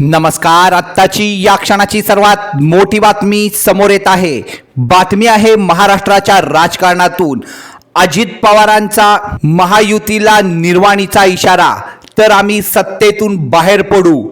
नमस्कार आत्ताची या क्षणाची सर्वात मोठी बातमी समोर येत आहे. बातमी आहे महाराष्ट्राच्या राजकारणातून. अजित पवारांचा महायुतीला निर्वाणीचा इशारा. तर आम्ही सत्तेतून बाहेर पडू.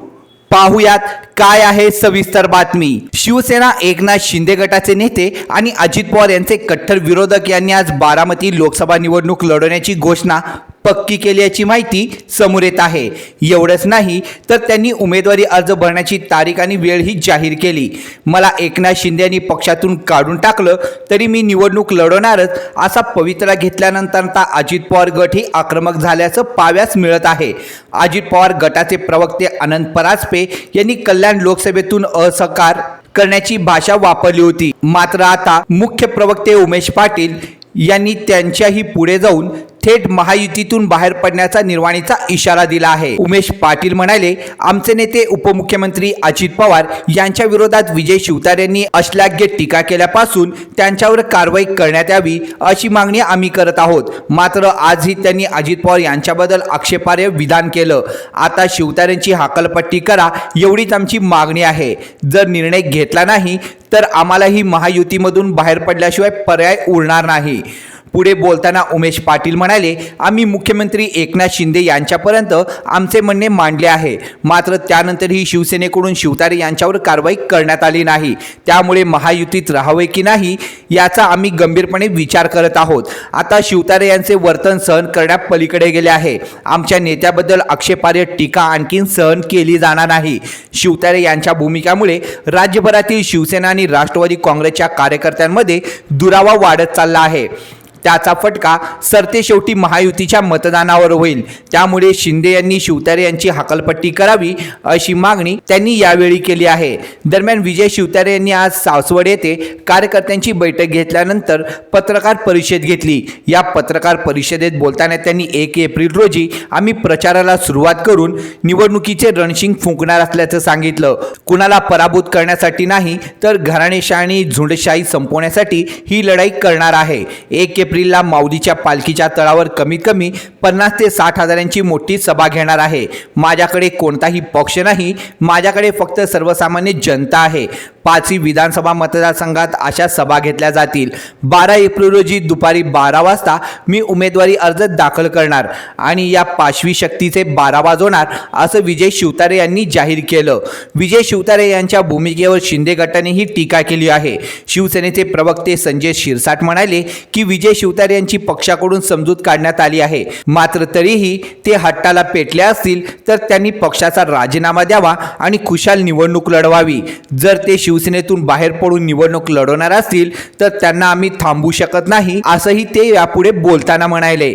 पाहुयात काय आहे सविस्तर बातमी. शिवसेना एकनाथ शिंदे गटाचे नेते आणि अजित पवार यांचे कट्टर विरोधक यांनी आज बारामती लोकसभा निवडणूक लढवण्याची घोषणा पक्की केल्याची माहिती समोर येत आहे. एवढंच नाही तर त्यांनी उमेदवारी अर्ज भरण्याची तारीख आणि वेळही जाहीर केली. मला एकनाथ शिंदे यांनी पक्षातून काढून टाकलं तरी मी निवडणूक लढवणारच असा पवित्रा घेतल्यानंतर आता अजित पवार गट ही आक्रमक झाल्याचं पाव्यास मिळत आहे. अजित पवार गटाचे प्रवक्ते अनंत पराजपे यांनी कल्याण लोकसभेतून असकार करण्याची भाषा वापरली होती. मात्र आता मुख्य प्रवक्ते उमेश पाटील यांनी त्यांच्याही पुढे जाऊन थेट महायुतीतून बाहेर पडण्याचा निर्वाणीचा इशारा दिला आहे. उमेश पाटील म्हणाले आमचे नेते उपमुख्यमंत्री अजित पवार यांच्या विरोधात विजय शिवतार यांनी अश्लाघ्य टीका केल्यापासून त्यांच्यावर कारवाई करण्यात यावी अशी मागणी आम्ही करत आहोत. मात्र आजही त्यांनी अजित पवार यांच्याबद्दल आक्षेपार्ह विधान केलं. आता शिवतार यांची हाकलपट्टी करा एवढीच आमची मागणी आहे. जर निर्णय घेतला नाही तर आम्हालाही महायुतीमधून बाहेर पडल्याशिवाय पर्याय उरणार नाही. पुढे बोलताना उमेश पाटील म्हणाले आम्ही मुख्यमंत्री एकनाथ शिंदे यांच्यापर्यंत आमचे म्हणणे मांडले आहे. मात्र त्यानंतरही शिवसेनेकडून शिवतारे यांच्यावर कारवाई करण्यात आली नाही. त्यामुळे महायुतीत राहावे की नाही याचा आम्ही गंभीरपणे विचार करत आहोत. आता शिवतारे यांचे वर्तन सहन करण्या पलीकडे गेले आहे. आमच्या नेत्याबद्दल आक्षेपार्ह टीका आणखीन सहन केली जाणार नाही. शिवतारे यांच्या भूमिकामुळे राज्यभरातील शिवसेना आणि राष्ट्रवादी काँग्रेसच्या कार्यकर्त्यांमध्ये दुरावा वाढत चालला आहे. त्याचा फटका सरते शेवटी महायुतीच्या मतदानावर होईल. त्यामुळे शिंदे यांनी शिवतारे यांची हकलपट्टी करावी अशी मागणी त्यांनी यावेळी केली आहे. दरम्यान विजय शिवतारे यांनी आज सासवड येथे कार्यकर्त्यांची बैठक घेतल्यानंतर पत्रकार परिषद घेतली. या पत्रकार परिषदेत बोलताना त्यांनी एक एप्रिल रोजी आम्ही प्रचाराला सुरुवात करून निवडणुकीचे रणशिंग फुंकणार असल्याचं सांगितलं. कुणाला पराभूत करण्यासाठी नाही तर घराणेशाही झुंडशाही संपवण्यासाठी ही लढाई करणार आहे. एक एप्रिलला माऊलीच्या पालखीच्या तळावर कमीत कमी पन्नास ते साठ हजारांची मोठी सभा घेणार आहे. माझ्याकडे कोणताही पक्ष नाही माझ्याकडे फक्त सर्वसामान्य जनता आहे. पाचही विधानसभा मतदारसंघात अशा सभा घेतल्या जातील. बारा एप्रिल रोजी दुपारी बारा वाजता मी उमेदवारी अर्ज दाखल करणार आणि या पाचवी शक्तीचे बारा वाजवणार असं विजय शिवतारे यांनी जाहीर केलं. विजय शिवतारे यांच्या भूमिकेवर शिंदे गटानेही टीका केली आहे. शिवसेनेचे प्रवक्ते संजय शिरसाट म्हणाले की विजय शिवतारे यांची पक्षाकडून समजूत काढण्यात आली आहे. मात्र तरीही ते हट्टाला पेटले असतील तर त्यांनी पक्षाचा राजीनामा द्यावा आणि खुशाल निवडणूक लढवावी. जर ते शिवसेनेतून बाहेर पडून निवडणूक लढवणार असतील तर त्यांना आम्ही थांबू शकत नाही असंही ते यापुढे बोलताना म्हणाले.